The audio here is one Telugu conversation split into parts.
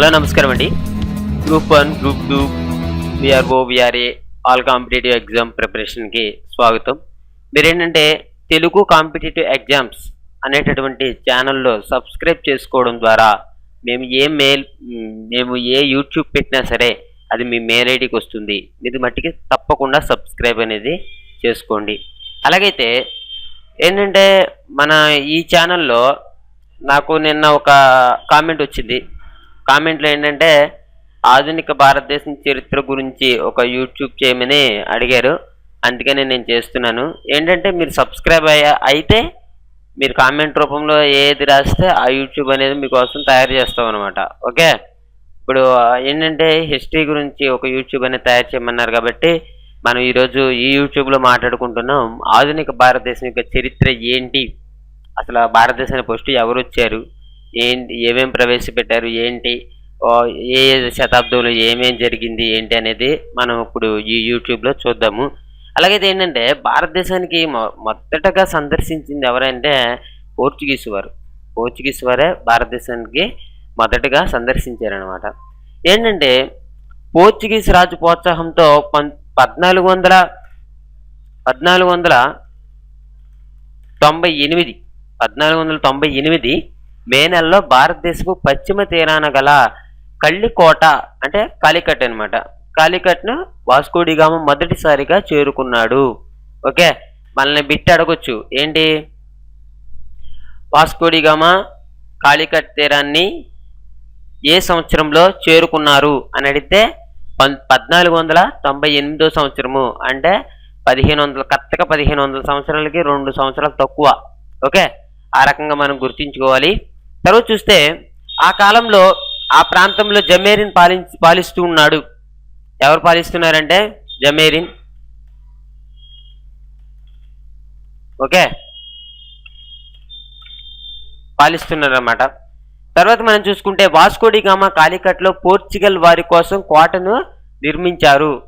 హలో నమస్కారం అండి. Group one group two VRO VRA all competitive exam ప్రిపరేషన్కి స్వాగతం. మీరేంటంటే తెలుగు కాంపిటేటివ్ ఎగ్జామ్స్ అనేటటువంటి ఛానల్లో సబ్స్క్రైబ్ చేసుకోవడం ద్వారా మేము ఏ మెయిల్ మేము ఏ యూట్యూబ్ పెట్టినా సరే అది మీ మెయిల్ ఐడికి వస్తుంది. మీరు మట్టికి తప్పకుండా సబ్స్క్రైబ్ అనేది చేసుకోండి. అలాగైతే ఏంటంటే మన ఈ ఛానల్లో నాకు నిన్న ఒక కామెంట్ వచ్చింది. కామెంట్లో ఏంటంటే ఆధునిక భారతదేశం చరిత్ర గురించి ఒక యూట్యూబ్ చేయమని అడిగారు. అందుకని నేను చేస్తున్నాను. ఏంటంటే మీరు సబ్స్క్రైబ్ అయ్యా అయితే మీరు కామెంట్ రూపంలో ఏది రాస్తే ఆ యూట్యూబ్ అనేది మీకోసం తయారు చేస్తాం అనమాట ఓకే? ఇప్పుడు ఏంటంటే హిస్టరీ గురించి ఒక యూట్యూబ్ అనేది తయారు చేయమన్నారు కాబట్టి మనం ఈరోజు ఈ యూట్యూబ్లో మాట్లాడుకుంటున్నాం. ఆధునిక భారతదేశం యొక్క చరిత్ర ఏంటి? అసలు భారతదేశాన్ని భారతదేశానికి ఫస్ట్ ఎవరు వచ్చారు? ఏంటి ఏమేమి ప్రవేశపెట్టారు ఏంటి ఏ ఏ శతాబ్దంలో ఏమేం జరిగింది ఏంటి అనేది మనం ఇప్పుడు ఈ యూట్యూబ్లో చూద్దాము. అలాగైతే ఏంటంటే భారతదేశానికి మొ- మొదటగా సందర్శించింది ఎవరంటే పోర్చుగీస్ వారు. పోర్చుగీస్ వారే భారతదేశానికి మొదటగా సందర్శించారనమాట ఏంటంటే పోర్చుగీస్ రాజు ప్రోత్సాహంతో పం పద్నాలుగు వందల పద్నాలుగు వందల తొంభై ఎనిమిది పద్నాలుగు వందల తొంభై ఎనిమిది మే నెలలో భారతదేశపు పశ్చిమ తీరాన గల కళ్ళికోట అంటే కాలికట్ అనమాట కాలికట్ను వాస్కోడిగామ మొదటిసారిగా చేరుకున్నాడు. ఓకే? మనల్ని బిట్టి అడగొచ్చు. ఏంటి? వాస్కోడిగామ కాలికట్ తీరాన్ని ఏ సంవత్సరంలో చేరుకున్నారు అని అడిగితే పం పద్నాలుగు వందల తొంభై ఎనిమిదో సంవత్సరము. అంటే పదిహేను వందల కరెక్ట్గా పదిహేను వందల సంవత్సరాలకి రెండు సంవత్సరాలు తక్కువ. ఓకే? ఆ రకంగా మనం గుర్తుంచుకోవాలి. తర్వాత చూస్తే ఆ కాలంలో ఆ ప్రాంతంలో జమేరిన్ పాలించి పాలిస్తూ ఉన్నాడు. ఎవరు పాలిస్తున్నారంటే జమేరిన్. ఓకే? పాలిస్తున్నారన్నమాట. తర్వాత మనం చూసుకుంటే వాస్కోడి గామా కాలికట్లో పోర్చుగల్ వారి కోసం కోటను నిర్మించారు.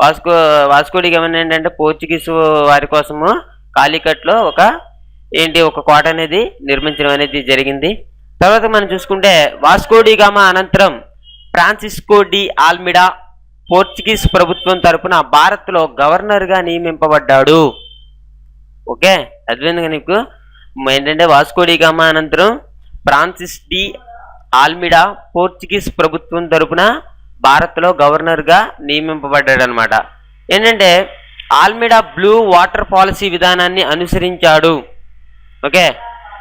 వాస్కో వాస్కోడి గామా ఏంటంటే పోర్చుగీస్ వారి కోసము కాలికట్లో ఒక ఏంటి ఒక కోట అనేది నిర్మించడం అనేది జరిగింది. తర్వాత మనం చూసుకుంటే వాస్కోడిగామా అనంతరం ఫ్రాన్సిస్కో డి ఆల్మిడా పోర్చుగీస్ ప్రభుత్వం తరపున భారత్లో గవర్నర్గా నియమింపబడ్డాడు. ఓకే? అర్థమైంది నీకు? ఏంటంటే వాస్కోడిగామా అనంతరం ఫ్రాన్సిస్ డి ఆల్మిడా పోర్చుగీస్ ప్రభుత్వం తరపున భారత్లో గవర్నర్గా నియమింపబడ్డాడు అనమాట ఏంటంటే ఆల్మిడా బ్లూ వాటర్ పాలసీ విధానాన్ని అనుసరించాడు. ఓకే?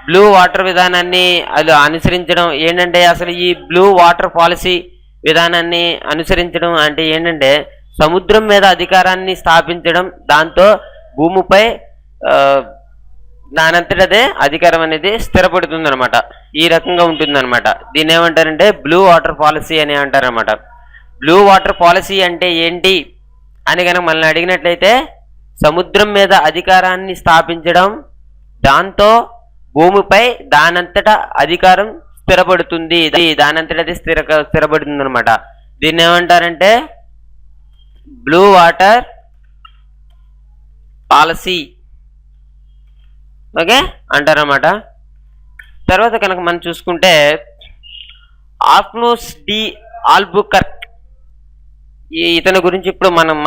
బ్లూ వాటర్ విధానాన్ని అది అనుసరించడం ఏంటంటే అసలు ఈ బ్లూ వాటర్ పాలసీ విధానాన్ని అనుసరించడం అంటే ఏంటంటే సముద్రం మీద అధికారాన్ని స్థాపించడం దాంతో భూమిపై దానంతటదే అధికారం అనేది స్థిరపడుతుంది అనమాట ఈ రకంగా ఉంటుంది అనమాట దీన్ని ఏమంటారంటే బ్లూ వాటర్ పాలసీ అని అంటారనమాట బ్లూ వాటర్ పాలసీ అంటే ఏంటి అని కనుక మనల్ని అడిగినట్లయితే సముద్రం మీద అధికారాన్ని స్థాపించడం దాంతో భూమిపై దానంతట అధికారం స్థిరపడుతుంది. ఇది దానంతట అది స్థిర స్థిరపడుతుంది అనమాట దీన్ని ఏమంటారంటే బ్లూ వాటర్ పాలసీ ఓకే? అంటారన్నమాట. తర్వాత కనుక మనం చూసుకుంటే ఆఫ్నోస్ డి ఆల్బుకర్క్. ఈ ఇతని గురించి ఇప్పుడు మనం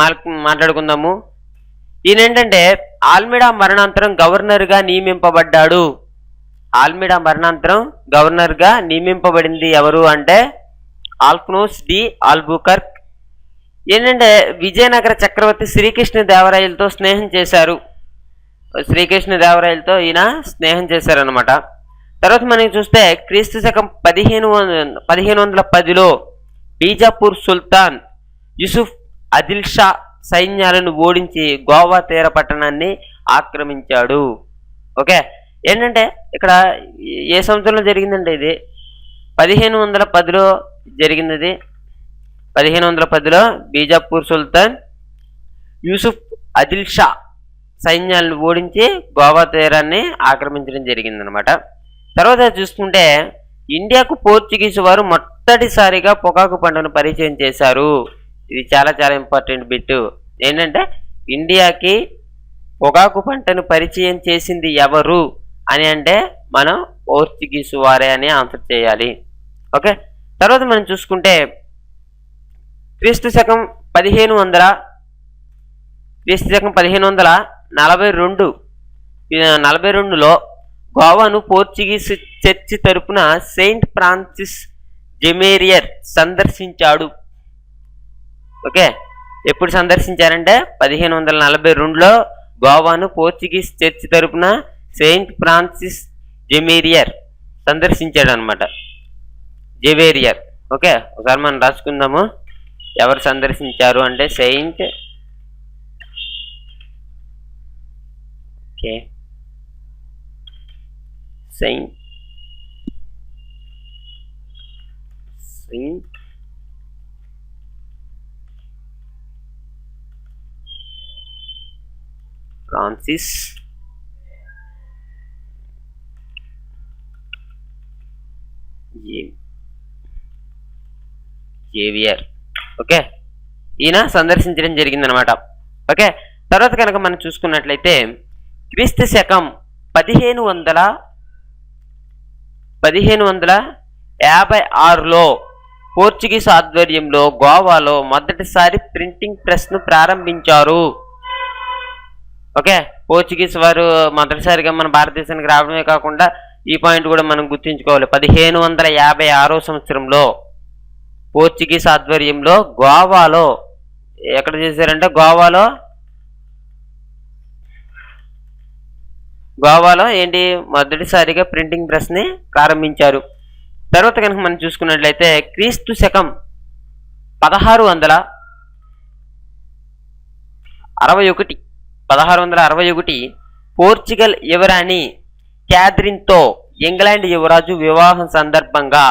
మాట్లాడుకుందాము. ఈయన ఏంటంటే ఆల్మిడా మరణాంతరం గవర్నర్గా నియమింపబడ్డాడు. ఆల్మిడా మరణాంతరం గవర్నర్గా నియమింపబడింది ఎవరు అంటే ఆల్ఫ్నోస్ డి ఆల్బుకర్క్. ఏంటంటే విజయనగర చక్రవర్తి శ్రీకృష్ణ దేవరాయలతో స్నేహం చేశారు. శ్రీకృష్ణ దేవరాయలతో ఈయన స్నేహం చేశారనమాట తర్వాత మనం చూస్తే క్రీస్తు శకం పదిహేను వంద పదిహేను వందల పదిలో బీజాపూర్ సుల్తాన్ యూసుఫ్ అదిల్ షా సైన్యాలను ఓడించి గోవా తీర పట్టణాన్ని ఆక్రమించాడు. ఓకే? ఏంటంటే ఇక్కడ ఏ సంవత్సరంలో జరిగిందంటే ఇది? పదిహేను వందల పదిలో జరిగింది ఇది. పదిహేను వందల పదిలో బీజాపూర్ సుల్తాన్ యూసుఫ్ అదిల్ షా సైన్యాలను ఓడించి గోవా తీరాన్ని ఆక్రమించడం జరిగిందనమాట తర్వాత చూసుకుంటే ఇండియాకు పోర్చుగీస్ వారు మొదటిసారిగా పొగాకు పంటను పరిచయం చేశారు. ఇది చాలా చాలా ఇంపార్టెంట్ బిట్ ఏంటంటే ఇండియాకి పొగాకు పంటను పరిచయం చేసింది ఎవరు? అని అంటే మనం పోర్చుగీసు వారే అని ఆన్సర్ చేయాలి. ఓకే? తర్వాత మనం చూసుకుంటే క్రీస్తు శకం పదిహేను వందల క్రీస్తు శకం పదిహేను వందల నలభై రెండు నలభై రెండులో గోవాను పోర్చుగీస్ చర్చి తరపున సెయింట్ ఫ్రాన్సిస్ జెమేరియర్ సందర్శించాడు. ఓకే? ఎప్పుడు సందర్శించారంటే పదిహేను వందల నలభై రెండులో గోవాను పోర్చుగీస్ చర్చి తరపున సెయింట్ ఫ్రాన్సిస్ జెమేరియర్ సందర్శించాడు అనమాట జెవేరియర్ ఓకే ఒకసారి మనం రాసుకుందాము. ఎవరు సందర్శించారు అంటే saint okay saint saint Francis Xavier okay? ఈయన సందర్శించడం జరిగిందనమాట. ఓకే? తర్వాత కనుక మనం చూసుకున్నట్లయితే క్రీస్తు శకం పదిహేను వందల పదిహేను వందల యాభై ఆరులో పోర్చుగీస్ ఆధ్వర్యంలో గోవాలో మొదటిసారి ప్రింటింగ్ ప్రెస్ను ప్రారంభించారు. ఓకే? పోర్చుగీస్ వారు మొదటిసారిగా మన భారతదేశానికి రావడమే కాకుండా ఈ పాయింట్ కూడా మనం గుర్తుంచుకోవాలి. పదిహేను వందల యాభై ఆరో సంవత్సరంలో పోర్చుగీస్ ఆధ్వర్యంలో గోవాలో ఎక్కడ చేశారంటే గోవాలో? గోవాలో ఏంటి? మొదటిసారిగా ప్రింటింగ్ ప్రెస్ని ప్రారంభించారు. తర్వాత కనుక మనం చూసుకున్నట్లయితే క్రీస్తు శకం పదహారు వందల అరవై ఒకటి పదహారు వందల అరవై ఒకటి పోర్చుగల్ యువరాణి క్యాథరిన్తో ఇంగ్లాండ్ యువరాజు వివాహం సందర్భంగా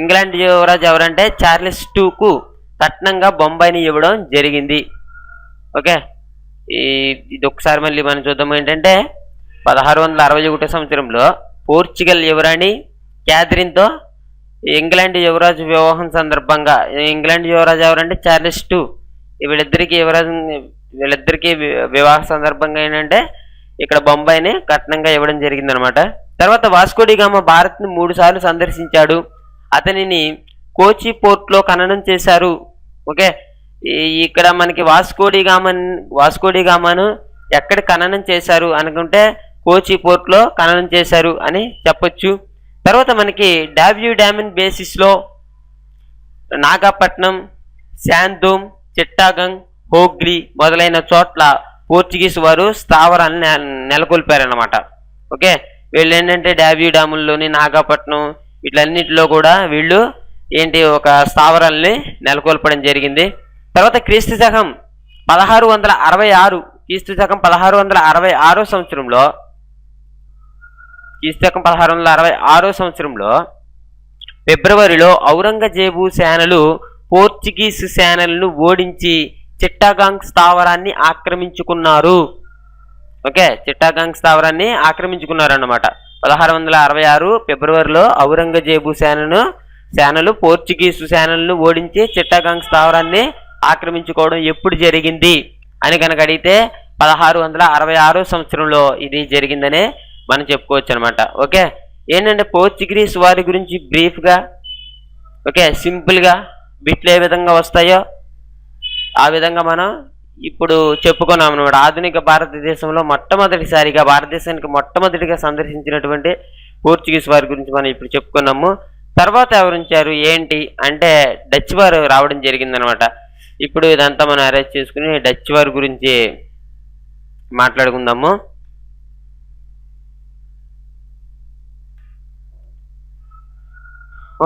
ఇంగ్లాండ్ యువరాజు ఎవరంటే చార్లెస్ టూకు కట్నంగా బొంబాయిని ఇవ్వడం జరిగింది. ఓకే? ఈ ఇది ఒకసారి మళ్ళీ మనం చూద్దాం ఏంటంటే పదహారు వందల అరవై ఒకటో సంవత్సరంలో పోర్చుగల్ యువరాణి క్యాథరిన్తో ఇంగ్లాండ్ యువరాజు వివాహం సందర్భంగా ఇంగ్లాండ్ యువరాజు ఎవరంటే చార్లెస్ టూ వీళ్ళిద్దరికీ యువరాజు వీళ్ళిద్దరికీ వివాహ సందర్భంగా ఏంటంటే ఇక్కడ బొంబాయిని కట్నంగా ఇవ్వడం జరిగిందనమాట. తర్వాత వాస్కోడిగామ భారత్ని మూడు సార్లు సందర్శించాడు. అతనిని కోచి పోర్ట్లో ఖననం చేశారు. ఓకే? ఈ- ఇక్కడ మనకి వాస్కోడిగామన్ వాస్కోడిగామను ఎక్కడ ఖననం చేశారు అనుకుంటే కోచి పోర్ట్లో ఖననం చేశారు అని చెప్పొచ్చు. తర్వాత మనకి డాబ్యూ డామిన్ బేసిస్లో నాగపట్నం శాంతోమ్ చిట్టాగంగ్ హోగ్లీ మొదలైన చోట్ల పోర్చుగీస్ వారు స్థావరాలను నె- నెలకొల్పారన్నమాట. ఓకే? వీళ్ళు ఏంటంటే డాబ్యూ డ్యాముల్లోని నాగపట్నం వీటిలన్నింటిలో కూడా వీళ్ళు ఏంటి ఒక స్థావరాల్ని నెలకొల్పడం జరిగింది. తర్వాత క్రీస్తు శకం పదహారు వందల అరవై ఆరు క్రీస్తు శకం పదహారు వందల అరవై ఆరో సంవత్సరంలో క్రీస్తు శకం పదహారు వందల అరవై ఆరో సంవత్సరంలో ఫిబ్రవరిలో ఔరంగజేబు సేనలు పోర్చుగీస్ సేనలను ఓడించి చిట్టాగాంగ్ స్థావరాన్ని ఆక్రమించుకున్నారు. ఓకే చిట్టాగాంగ్ స్థావరాన్ని ఆక్రమించుకున్నారు అన్నమాట పదహారు వందల అరవై ఆరు ఫిబ్రవరిలో ఔరంగజేబు సేనను సేనలు పోర్చుగీసు సేనలను ఓడించి చిట్టాగాంగ్ స్థావరాన్ని ఆక్రమించుకోవడం ఎప్పుడు జరిగింది అని కనుక అడిగితే పదహారు వందల అరవై ఆరు సంవత్సరంలో ఇది జరిగిందని మనం చెప్పుకోవచ్చు అనమాట ఓకే? ఏంటంటే పోర్చుగీస్ వారి గురించి బ్రీఫ్గా ఓకే సింపుల్గా బిట్లు ఏ విధంగా వస్తాయో ఆ విధంగా మనం ఇప్పుడు చెప్పుకున్నాం అనమాట. ఆధునిక భారతదేశంలో మొట్టమొదటిసారిగా భారతదేశానికి మొట్టమొదటిగా సందర్శించినటువంటి పోర్చుగీస్ వారి గురించి మనం ఇప్పుడు చెప్పుకున్నాము. తర్వాత ఎవరుంచారు ఏంటి అంటే డచ్ వారు రావడం జరిగిందనమాట. ఇప్పుడు ఇదంతా మనం అరేంజ్ చేసుకుని డచ్ వారి గురించి మాట్లాడుకుందాము.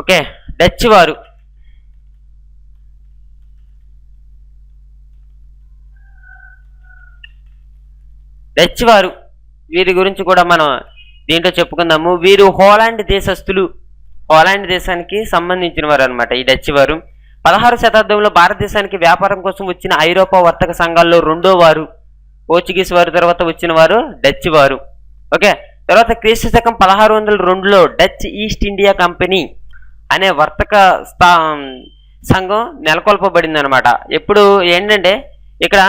ఓకే డచ్ వారు డచ్ వారు వీరి గురించి కూడా మనం దీంట్లో చెప్పుకుందాము. వీరు హోలాండ్ దేశస్థులు. హోలాండ్ దేశానికి సంబంధించిన వారు అనమాట ఈ డచ్ వారు పదహారు శతాబ్దంలో భారతదేశానికి వ్యాపారం కోసం వచ్చిన ఐరోపా వర్తక సంఘాల్లో రెండో వారు పోర్చుగీస్ వారు తర్వాత వచ్చిన వారు డచ్ వారు ఓకే? తర్వాత క్రీస్తు శకం పదహారు వందల రెండులో డచ్ ఈస్ట్ ఇండియా కంపెనీ అనే వర్తక స్థా సంఘం నెలకొల్పబడింది అనమాట ఎప్పుడు ఏంటంటే ఇక్కడ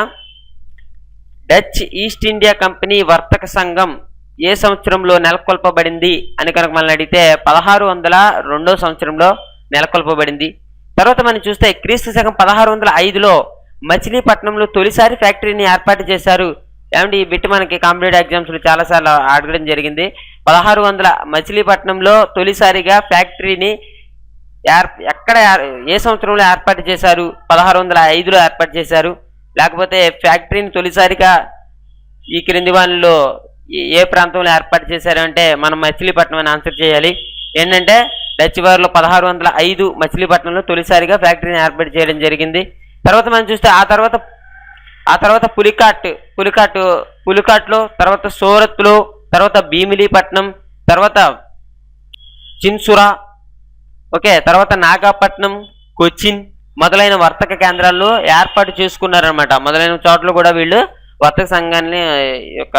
డచ్ ఈస్ట్ ఇండియా కంపెనీ వర్తక సంఘం ఏ సంవత్సరంలో నెలకొల్పబడింది అని కనుక మనల్ని అడిగితే పదహారు వందల రెండో సంవత్సరంలో నెలకొల్పబడింది. తర్వాత మనం చూస్తే క్రీస్తు శకం పదహారు వందల ఐదులో మచిలీపట్నంలో తొలిసారి ఫ్యాక్టరీని ఏర్పాటు చేశారు. ఏమంటే ఈ బిట్ మనకి కాంపిటేటివ్ ఎగ్జామ్స్లో చాలాసార్లు అడగడం జరిగింది. పదహారు వందల మచిలీపట్నంలో తొలిసారిగా ఫ్యాక్టరీని ఏర్ ఎక్కడ ఏ సంవత్సరంలో ఏర్పాటు చేశారు? పదహారు వందల ఐదులో ఏర్పాటు చేశారు. లేకపోతే ఫ్యాక్టరీని తొలిసారిగా ఈ క్రింది వాళ్ళలో ఏ- ఏ ప్రాంతంలో ఏర్పాటు చేశారు అంటే మనం మచిలీపట్నం అని ఆన్సర్ చేయాలి. ఏంటంటే డచ్ వారిలో పదహారు వందల ఐదు మచిలీపట్నంలో తొలిసారిగా ఫ్యాక్టరీని ఏర్పాటు చేయడం జరిగింది. తర్వాత మనం చూస్తే ఆ తర్వాత ఆ తర్వాత పులికాట్ పులికాట్ పులికాట్లో తర్వాత సూరత్లో తర్వాత భీమిలీపట్నం తర్వాత చిన్సురా ఓకే తర్వాత నాగపట్నం కొచ్చిన్ మొదలైన వర్తక కేంద్రాల్లో ఏర్పాటు చేసుకున్నారనమాట మొదలైన చోట్ల కూడా వీళ్ళు వర్తక సంఘాన్ని యొక్క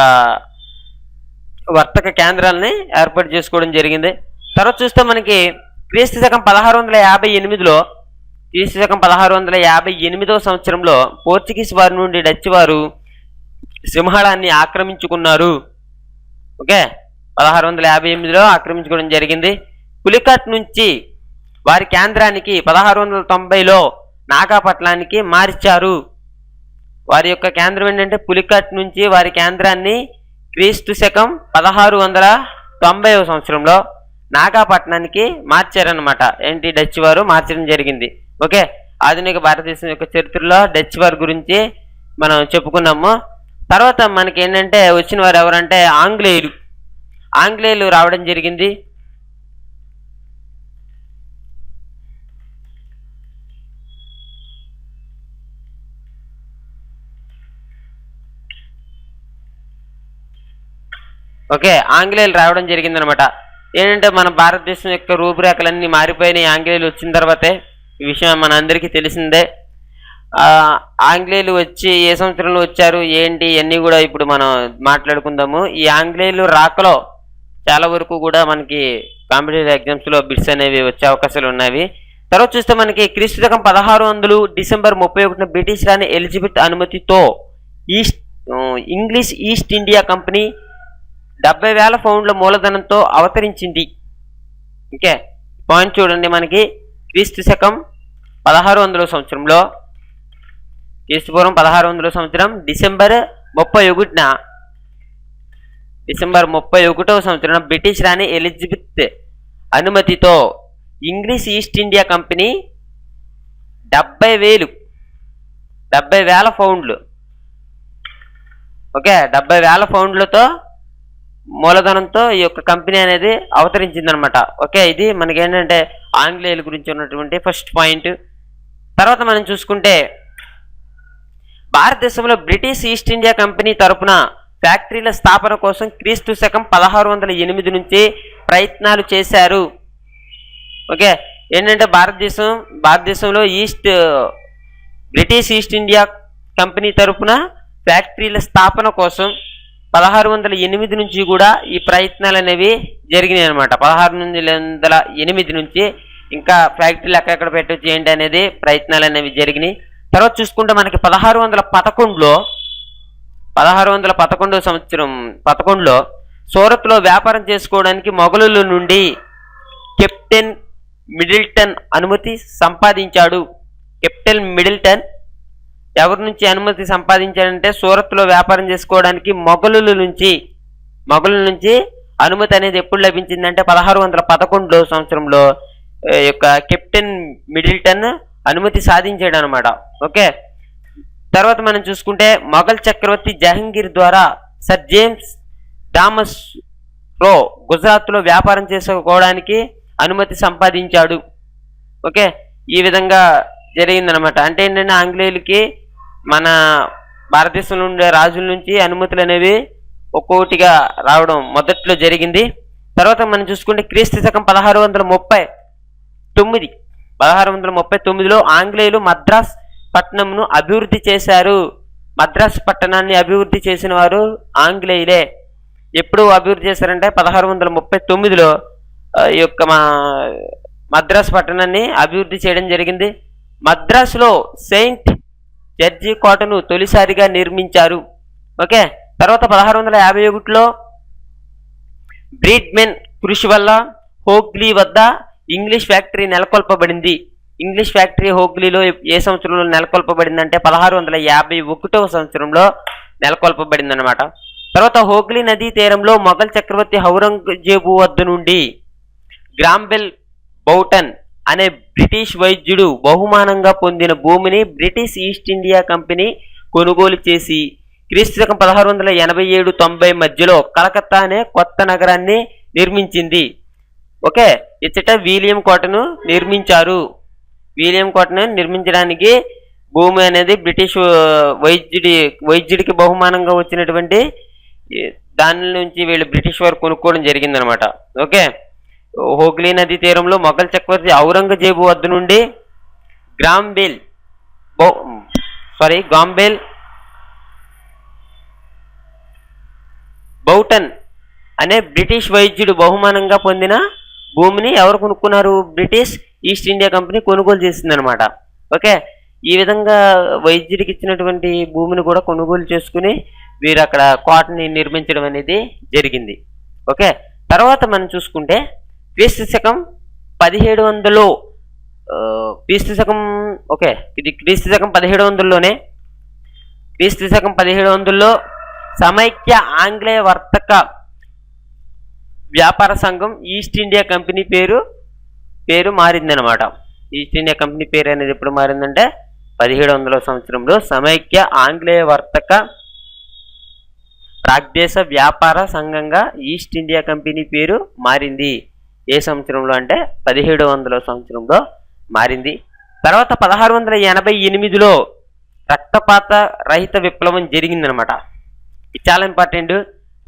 వర్తక కేంద్రాలని ఏర్పాటు చేసుకోవడం జరిగింది. తర్వాత చూస్తే మనకి క్రీస్తు శకం పదహారు వందల యాభై ఎనిమిదిలో క్రీస్తు శకం పదహారు వందల యాభై ఎనిమిదవ సంవత్సరంలో పోర్చుగీస్ వారి నుండి డచ్ వారు సింహళాన్ని ఆక్రమించుకున్నారు. ఓకే? పదహారు వందల యాభై ఎనిమిదిలో ఆక్రమించుకోవడం జరిగింది. పులికాట్ నుంచి వారి కేంద్రానికి పదహారు వందల తొంభైలో నాగాపట్నానికి మార్చారు. వారి యొక్క కేంద్రం ఏంటంటే పులికట్ నుంచి వారి కేంద్రాన్ని క్రీస్తు శకం పదహారు వందల తొంభైవ సంవత్సరంలో నాగాపట్నానికి మార్చారనమాట ఏంటి? డచ్ వారు మార్చడం జరిగింది. ఓకే? ఆధునిక భారతదేశం యొక్క చరిత్రలో డచ్ వారి గురించి మనం చెప్పుకున్నాము. తర్వాత మనకి ఏంటంటే వచ్చిన వారు ఎవరంటే ఆంగ్లేయులు. ఆంగ్లేయులు రావడం జరిగింది. ఓకే ఆంగ్లేయులు రావడం జరిగిందనమాట. ఏంటంటే మన భారతదేశం యొక్క రూపురేఖలన్నీ మారిపోయినాయి. ఆంగ్లేయులు వచ్చిన తర్వాతే ఈ విషయం మన అందరికీ తెలిసిందే. ఆంగ్లేయులు వచ్చి ఏ సంవత్సరంలో వచ్చారు ఏంటి ఇవన్నీ కూడా ఇప్పుడు మనం మాట్లాడుకుందాము. ఈ ఆంగ్లేయులు రాకలో చాలా వరకు కూడా మనకి కాంపిటేటివ్ ఎగ్జామ్స్లో బిడ్స్ బిట్స్ అనేవి వచ్చే అవకాశాలు ఉన్నాయి తర్వాత చూస్తే మనకి క్రీస్తుశకం పదహారు వందలు డిసెంబర్ ముప్పై ఒకటిన బ్రిటిష్ రాణి ఎలిజబెత్ అనుమతితో east English east India company డెబ్బై వేల పౌండ్ల మూలధనంతో అవతరించింది. ఓకే పాయింట్ చూడండి మనకి. క్రీస్తు శకం పదహారు వందల సంవత్సరంలో క్రీస్తుపూర్వం పదహారు వందల సంవత్సరం డిసెంబర్ ముప్పై ఒకటిన డిసెంబర్ ముప్పై ఒకటవ సంవత్సరం బ్రిటిష్ రాణి ఎలిజబెత్ అనుమతితో ఇంగ్లీష్ ఈస్ట్ ఇండియా కంపెనీ డెబ్బై వేలు డెబ్బై వేల పౌండ్లు ఓకే డెబ్బై వేల పౌండ్లతో మూలధనంతో ఈ యొక్క కంపెనీ అనేది అవతరించిందనమాట. ఓకే ఇది మనకి ఏంటంటే ఆంగ్లేయుల గురించి ఉన్నటువంటి ఫస్ట్ పాయింట్ తర్వాత మనం చూసుకుంటే భారతదేశంలో బ్రిటిష్ ఈస్ట్ ఇండియా కంపెనీ తరపున ఫ్యాక్టరీల స్థాపన కోసం క్రీస్తు శకం పదహారు వందల ఎనిమిది నుంచి ప్రయత్నాలు చేశారు. ఓకే ఏంటంటే భారతదేశం భారతదేశంలో east British east India company తరపున ఫ్యాక్టరీల స్థాపన కోసం పదహారు వందల ఎనిమిది నుంచి కూడా ఈ ప్రయత్నాలు అనేవి జరిగినాయి అనమాట పదహారు వందల ఎనిమిది నుంచి ఇంకా ఫ్యాక్టరీలు ఎక్కడెక్కడ పెట్టొచ్చు ఏంటి అనేది ప్రయత్నాలు అనేవి జరిగినాయి. తర్వాత చూసుకుంటే మనకి పదహారు వందల పదకొండులో పదహారు వందల పదకొండో సంవత్సరం పదకొండులో సూరత్లో వ్యాపారం చేసుకోవడానికి మొఘలుల నుండి కెప్టెన్ మిడిల్టన్ అనుమతి సంపాదించాడు. కెప్టెన్ మిడిల్టన్ ఎవరి నుంచి అనుమతి సంపాదించాడంటే సూరత్లో వ్యాపారం చేసుకోవడానికి మొఘలుల నుంచి మొఘలుల నుంచి అనుమతి అనేది ఎప్పుడు లభించిందంటే పదహారు వందల పదకొండులో సంవత్సరంలో యొక్క కెప్టెన్ మిడిల్టన్ అనుమతి సాధించాడు అనమాట ఓకే? తర్వాత మనం చూసుకుంటే మొఘల్ చక్రవర్తి జహంగీర్ ద్వారా సర్ జేమ్స్ థామస్ రో గుజరాత్లో వ్యాపారం చేసుకోవడానికి అనుమతి సంపాదించాడు. ఓకే? ఈ విధంగా జరిగిందనమాట. అంటే ఏంటంటే ఆంగ్లేయులకి మన భారతదేశంలో ఉండే రాజుల నుంచి అనుమతులు అనేవి ఒక్కొక్కటిగా రావడం మొదట్లో జరిగింది. తర్వాత మనం చూసుకుంటే క్రీస్తు శకం పదహారు వందల ముప్పై తొమ్మిది పదహారు వందల ముప్పై తొమ్మిదిలో ఆంగ్లేయులు మద్రాస్ పట్టణంను అభివృద్ధి చేశారు. మద్రాస్ పట్టణాన్ని అభివృద్ధి చేసిన వారు ఆంగ్లేయులే. ఎప్పుడు అభివృద్ధి చేశారంటే పదహారు వందల ముప్పై తొమ్మిదిలో ఈ యొక్క మా మద్రాస్ పట్టణాన్ని అభివృద్ధి చేయడం జరిగింది. మద్రాసులో సెయింట్ జడ్జి కోటను తొలిసారిగా నిర్మించారు. ఓకే? తర్వాత పదహారు వందల యాభై ఒకటిలో బ్రీడ్మెన్ కృషి వల్ల హోగ్లీ వద్ద ఇంగ్లీష్ ఫ్యాక్టరీ నెలకొల్పబడింది. ఇంగ్లీష్ ఫ్యాక్టరీ హోగ్లీలో ఏ సంవత్సరంలో నెలకొల్పబడిందంటే పదహారు వందల యాభై ఒకటవ సంవత్సరంలో నెలకొల్పబడిందనమాట తర్వాత హోగ్లీ నదీ తీరంలో మొఘల్ చక్రవర్తి ఔరంగజేబు వద్ద నుండి గ్రాంబెల్ బౌటన్ అనే బ్రిటిష్ వైద్యుడు బహుమానంగా పొందిన భూమిని బ్రిటిష్ ఈస్ట్ ఇండియా కంపెనీ కొనుగోలు చేసి క్రీస్తుకం పదహారు వందల ఎనభై ఏడు తొంభై మధ్యలో కలకత్తా అనే కొత్త నగరాన్ని నిర్మించింది. ఓకే ఇచ్చట విలియం కోటను నిర్మించారు. విలియం కోటను నిర్మించడానికి భూమి అనేది బ్రిటిష్ వైద్యుడి వైద్యుడికి బహుమానంగా వచ్చినటువంటి దాని నుంచి వీళ్ళు బ్రిటిష్ వారు కొనుక్కోవడం జరిగిందనమాట. ఓకే? హోగ్లీ నది తీరంలో మొఘల్ చక్రవర్తి ఔరంగజేబు వద్ద నుండి గ్రాంబేల్ సారీ గాంబేల్ బౌటన్ అనే బ్రిటిష్ వైద్యుడు బహుమానంగా పొందిన భూమిని ఎవరు కొనుక్కున్నారు? బ్రిటిష్ ఈస్ట్ ఇండియా కంపెనీ కొనుగోలు చేసిందనమాట ఓకే? ఈ విధంగా వైద్యుడికి ఇచ్చినటువంటి భూమిని కూడా కొనుగోలు చేసుకుని వీరు అక్కడ కోటని నిర్మించడం అనేది జరిగింది. ఓకే? తర్వాత మనం చూసుకుంటే క్రీస్తు శకం పదిహేడు వందలు క్రీస్తు శకం ఓకే ఇది క్రీస్తు శకం పదిహేడు వందల్లోనే. క్రీస్తు శకం పదిహేడు వందల్లో సమైక్య ఆంగ్లేయ వర్తక వ్యాపార సంఘం ఈస్ట్ ఇండియా కంపెనీ పేరు పేరు మారిందనమాట ఈస్ట్ ఇండియా కంపెనీ పేరు అనేది ఎప్పుడు మారిందంటే పదిహేడు వందల సంవత్సరంలో సమైక్య ఆంగ్లేయ వర్తక ప్రాగ్దేశ వ్యాపార సంఘంగా ఈస్ట్ ఇండియా కంపెనీ పేరు మారింది. ఏ సంవత్సరంలో అంటే పదిహేడు వందల సంవత్సరంలో మారింది. తర్వాత పదహారు వందల ఎనభై ఎనిమిదిలో రక్తపాత రహిత విప్లవం జరిగిందనమాట. ఇది చాలా ఇంపార్టెంట్.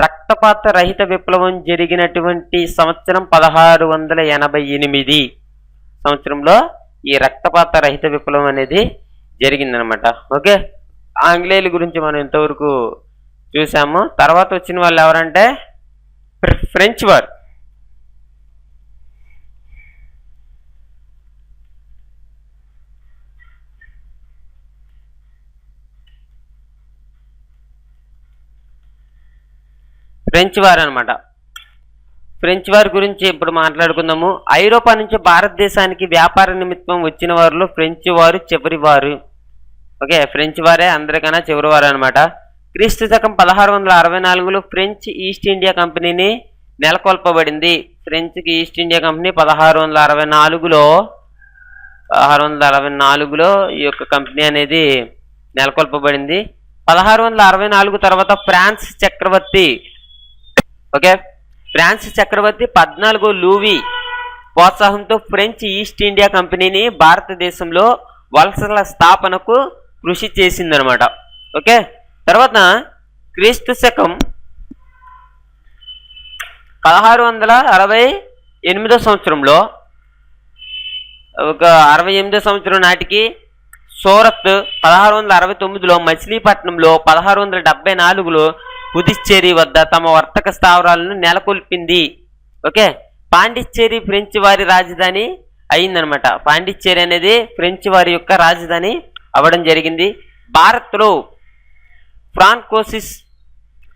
రక్తపాత రహిత విప్లవం జరిగినటువంటి సంవత్సరం పదహారు వందల ఎనభై ఎనిమిది సంవత్సరంలో ఈ రక్తపాత రహిత విప్లవం అనేది జరిగిందనమాట. ఓకే? ఆంగ్లేయుల గురించి మనం ఇంతవరకు చూసాము. తర్వాత వచ్చిన వాళ్ళు ఎవరంటే ఫ్రెంచ్ వార్. ఫ్రెంచ్ వారు అనమాట ఫ్రెంచ్ వారి గురించి ఇప్పుడు మాట్లాడుకుందాము. ఐరోపా నుంచి భారతదేశానికి వ్యాపార నిమిత్తం వచ్చిన వారిలో ఫ్రెంచ్ వారు చివరి వారు. ఓకే ఫ్రెంచ్ వారే అందరికన్నా చివరి వారు అనమాట క్రీస్తు శకం పదహారు వందల అరవై నాలుగులో ఫ్రెంచ్ ఈస్ట్ ఇండియా కంపెనీని నెలకొల్పబడింది. ఫ్రెంచ్కి ఈస్ట్ ఇండియా కంపెనీ పదహారు వందల అరవై నాలుగులో పదహారు వందల అరవై నాలుగులో ఈ యొక్క కంపెనీ అనేది నెలకొల్పబడింది. పదహారు వందల అరవై నాలుగు తర్వాత ఫ్రాన్స్ చక్రవర్తి ఓకే? ఫ్రాన్స్ చక్రవర్తి పద్నాలుగో లూవీ ప్రోత్సాహంతో ఫ్రెంచ్ ఈస్ట్ ఇండియా కంపెనీని భారతదేశంలో వలసల స్థాపనకు కృషి చేసిందనమాట ఓకే? తర్వాత క్రీస్తు శకం పదహారు వందల అరవై ఎనిమిదో సంవత్సరంలో ఒక అరవై ఎనిమిదో సంవత్సరం నాటికి సూరత్ పదహారు వందల అరవై తొమ్మిదిలో మచిలీపట్నంలో పదహారు వందల డెబ్బై నాలుగులో పుదుచ్చేరి వద్ద తమ వర్తక స్థావరాలను నెలకొల్పింది. ఓకే? పాండిచ్చేరి ఫ్రెంచ్ వారి రాజధాని అయిందనమాట పాండిచ్చేరి అనేది ఫ్రెంచ్ వారి యొక్క రాజధాని అవ్వడం జరిగింది. భారత్లో ఫ్రాన్కోసిస్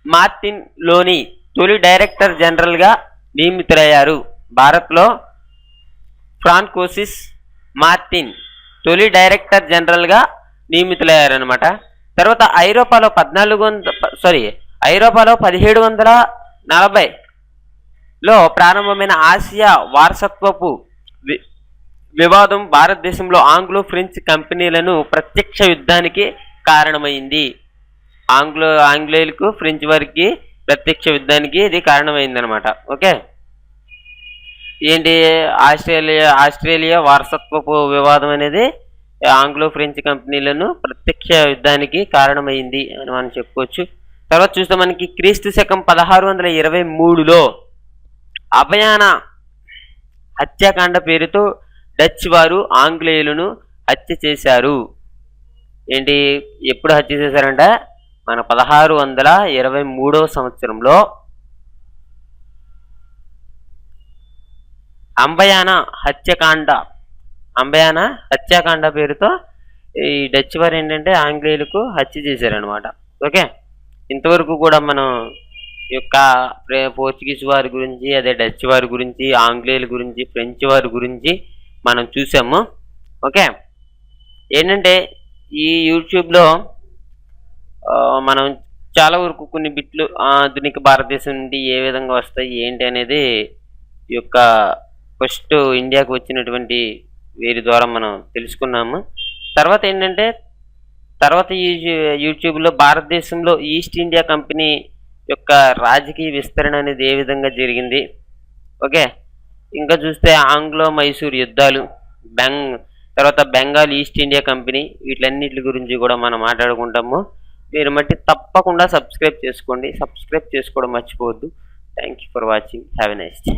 మార్టిన్లోని తొలి డైరెక్టర్ జనరల్గా నియమితులయ్యారు. భారత్లో ఫ్రాన్కోసిస్ మార్టిన్ తొలి డైరెక్టర్ జనరల్గా నియమితులయ్యారనమాట తర్వాత ఐరోపాలో పద్నాలుగు వంద సారీ ఐరోపాలో పదిహేడు వందల నలభైలో ప్రారంభమైన ఆసియా వారసత్వపు వి- వివాదం భారతదేశంలో ఆంగ్లో ఫ్రెంచ్ కంపెనీలను ప్రత్యక్ష యుద్ధానికి కారణమైంది. ఆంగ్లో ఆంగ్లేయులకు ఫ్రెంచ్ వారికి ప్రత్యక్ష యుద్ధానికి ఇది కారణమైందనమాట ఓకే? ఏంటి ఆస్ట్రేలియా ఆస్ట్రేలియా వారసత్వపు వివాదం అనేది ఆంగ్లో ఫ్రెంచ్ కంపెనీలను ప్రత్యక్ష యుద్ధానికి కారణమైంది అని మనం చెప్పుకోవచ్చు. తర్వాత చూస్తే మనకి క్రీస్తు శకం పదహారు వందల ఇరవై మూడులో అభయాన హత్యాకాండ పేరుతో డచ్ వారు ఆంగ్లేయులను హత్య చేశారు. ఏంటి? ఎప్పుడు హత్య చేశారంటే? మన పదహారు వందల ఇరవై మూడవ సంవత్సరంలో. అంబయాన హత్యకాండ. అంబయాన హత్యాకాండ పేరుతో ఈ డచ్ వారు ఏంటంటే ఆంగ్లేయులకు హత్య చేశారనమాట ఓకే? ఇంతవరకు కూడా మనం యొక్క ప్రే- పోర్చుగీస్ వారి గురించి అదే డచ్ వారి గురించి ఆంగ్లేయుల గురించి ఫ్రెంచ్ వారి గురించి మనం చూసాము. ఓకే? ఏంటంటే ఈ యూట్యూబ్లో మనం చాలా వరకు కొన్ని బిట్లు ఆధునిక భారతదేశం నుండి ఏ విధంగా వస్తాయి ఏంటి అనేది ఈ యొక్క ఫస్ట్ ఇండియాకు వచ్చినటువంటి వీరి ద్వారా మనం తెలుసుకున్నాము. తర్వాత ఏంటంటే తర్వాత యూట్యూబ్లో భారతదేశంలో ఈస్ట్ ఇండియా కంపెనీ యొక్క రాజకీయ విస్తరణ అనేది ఏ విధంగా జరిగింది? ఓకే. ఇంకా చూస్తే ఆంగ్లో మైసూర్ యుద్ధాలు బెంగ్ తర్వాత బెంగాల్ ఈస్ట్ ఇండియా కంపెనీ వీటిలన్నిటి గురించి కూడా మనం మాట్లాడుకుంటాము. మీరు మట్టి తప్పకుండా సబ్స్క్రైబ్ చేసుకోండి. సబ్స్క్రైబ్ చేసుకోవడం మర్చిపోవద్దు. Thank you for watching. Have a nice day.